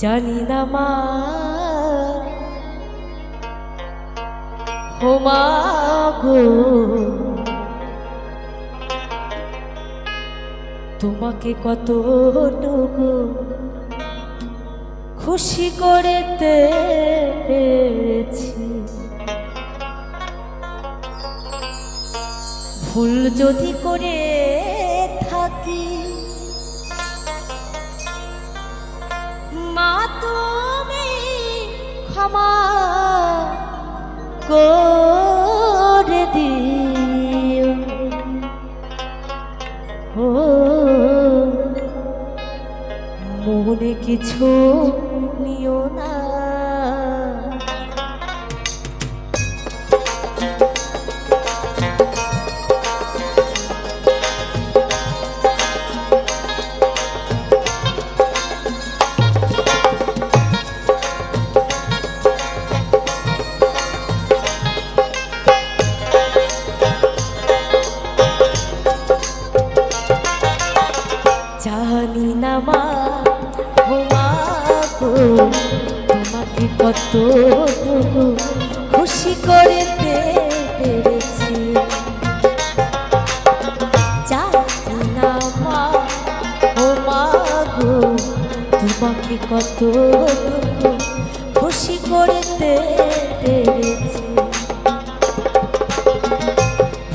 জানি না মা। ও মা গো। তোমাকে কত কতটুকু খুশি করতে পেরেছি। ভুল যদি করে ক্ষমা করে দিও। ও মনে কিছু নিও তোমাকে কতটুকু খুশি করতে পেরেছি? তোমাকে কতটুকু খুশি করতে পেরেছি।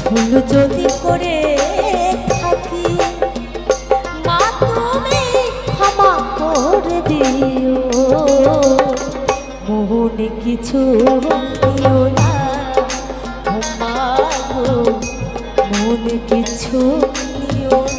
ভুল যদি করে কিছু নিও না মনে কিছু নিও না।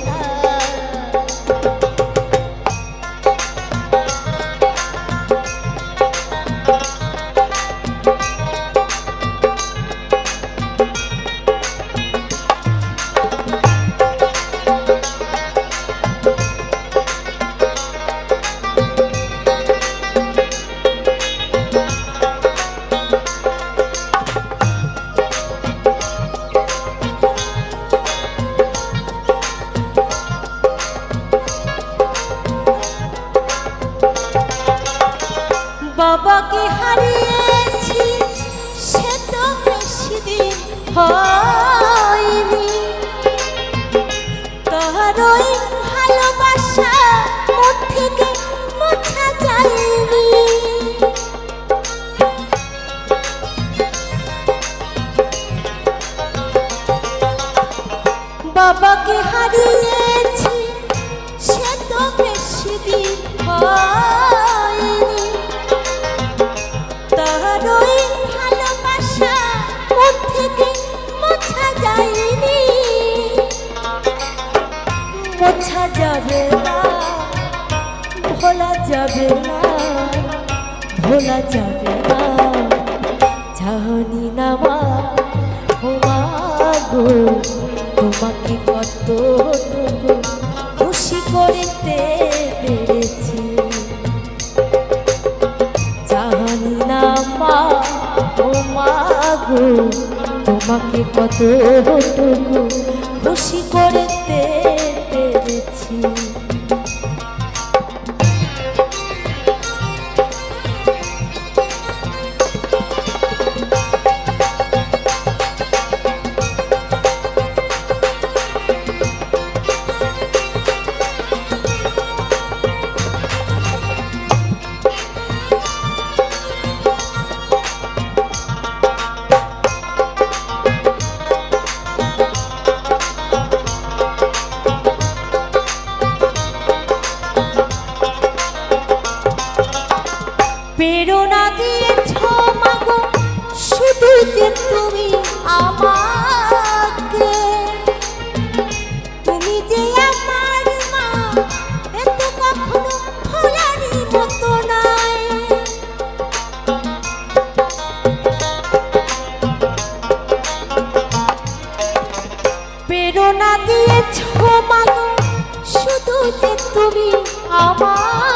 বাবাকে হারিয়েছি, সে তো বেশি দিন হয়নি। তার ওই ভালোবাসা মন থেকে মোছা যায়নি। বাবাকে হারিয়েছি, সে তো বেশি দিন হয়নি। যাবে না, ভোলা যাবে না। জানি না মা গো, তোমাকে কতটুকু খুশি করতে পেরেছি। জানি না মা, ও গো, তোমাকে কতটুকু খুশি প্রেরণা দিয়েছ মাগো, শুধু যে তুমি আমাকে। তুমি যে আমার মা, এত কখনো মতো নাই প্রেরণা দিয়েছ মাগো, শুধু যে তুমি আমাকে।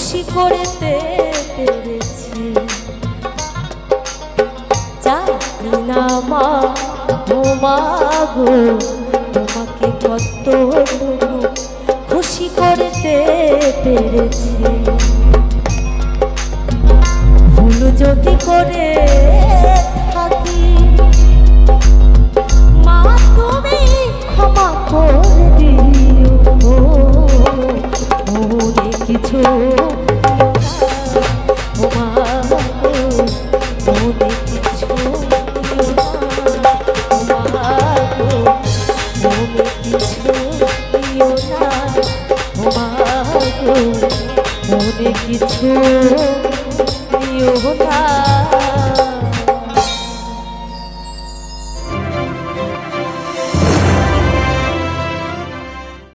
খুশি করতে পেরেছি জানি না মা ও তোমাকে কত খুশি করতে পেরেছি ভুল যদি করে থাকি মা তুমি ক্ষমা করে দিও মনে কিছু মনে কিছু? প্রিয় না